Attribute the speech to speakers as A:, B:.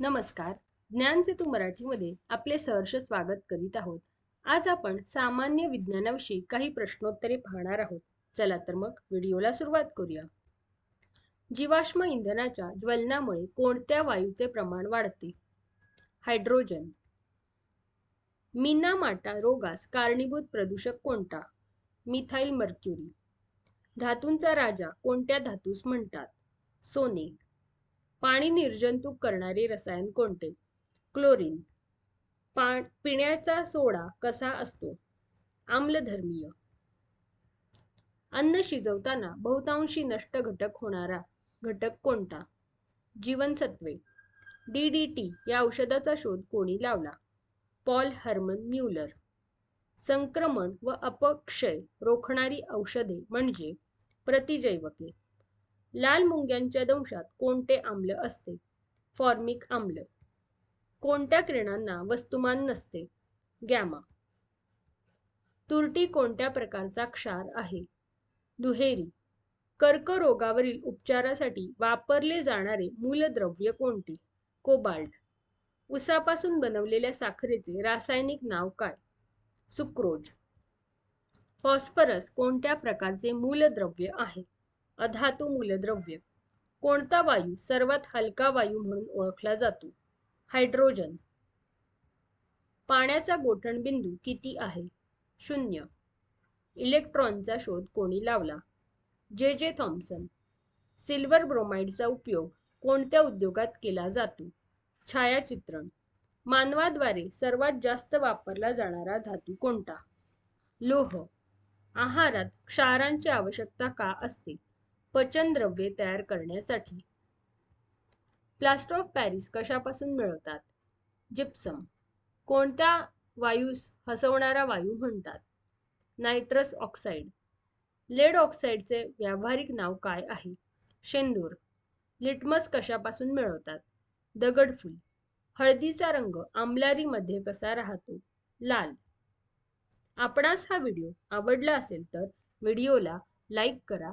A: नमस्कार. ज्ञानसेतू मराठीमध्ये आपले सहर्ष स्वागत करीत आहोत. आज आपण सामान्य विज्ञानाविषयी काही प्रश्नोत्तरे पाहणार आहोत. चला तर मग व्हिडिओला सुरुवात करूया. जीवाश्म इंधनाच्या ज्वलनामुळे कोणत्या वायूचे प्रमाण वाढते? हायड्रोजन. मिनामाटा रोगास कारणीभूत प्रदूषक कोणता? Methyl mercury. धातूंचा राजा कोणत्या धातूस म्हणतात? सोने. पाणी निर्जंतुक करणारे रसायन कोणते? क्लोरीन. पा पिण्याचा सोडा कसा असतो? आम्लधर्मीय. अन्न शिजवताना बहुतांशी नष्ट घटक होणारा घटक कोणता? जीवनसत्वे डीडीटी या औषधाचा शोध कोणी लावला? Paul Hermann Muller. संक्रमण व अपक्षय रोखणारी औषधे म्हणजे प्रतिजैवके. लाल मुंग्यांच्या दंशात कोणते आम्ल असते? फॉर्मिक आम्ल. कोणत्या किरणांना वस्तुमान नसते? गॅमा. तुरटी कोणत्या प्रकारचा क्षार आहे? दुहेरी. कर्करोगावरील उपचारासाठी वापरले जाणारे मूलद्रव्य कोणते? कोबाल्ट. उसापासून बनवलेल्या साखरेचे रासायनिक नाव काय? सुक्रोज. फॉस्फरस कोणत्या प्रकारचे मूलद्रव्य आहे? अधातू मूलद्रव्य. कोणता वायू सर्वात हलका वायू म्हणून ओळखला जातो? हायड्रोजन. पाण्याचा गोठणबिंदू किती आहे? शून्य. इलेक्ट्रॉनचा शोध कोणी लावला? जे. जे. थॉम्सन सिल्वर ब्रोमाइडचा उपयोग कोणत्या उद्योगात केला जातो? छायाचित्रण. मानवाद्वारे सर्वात जास्त वापरला जाणारा धातू कोणता? लोह. आहारात क्षारांची आवश्यकता का असते? पचनद्रव्ये तयार करण्यासाठी. प्लास्टर ऑफ पॅरिस कशापासून मिळवतात? जिप्सम कोणत्या वायूस हसवणारा वायू म्हणतात? नायट्रस ऑक्साईड लेड ऑक्साईडचे व्यावहारिक नाव काय आहे? शेंदूर. लिटमस कशापासून मिळवतात? दगडफूल हळदीचा रंग आंबलारीमध्ये कसा राहतो? लाल. आपणास हा व्हिडिओ आवडला असेल तर व्हिडिओला लाईक करा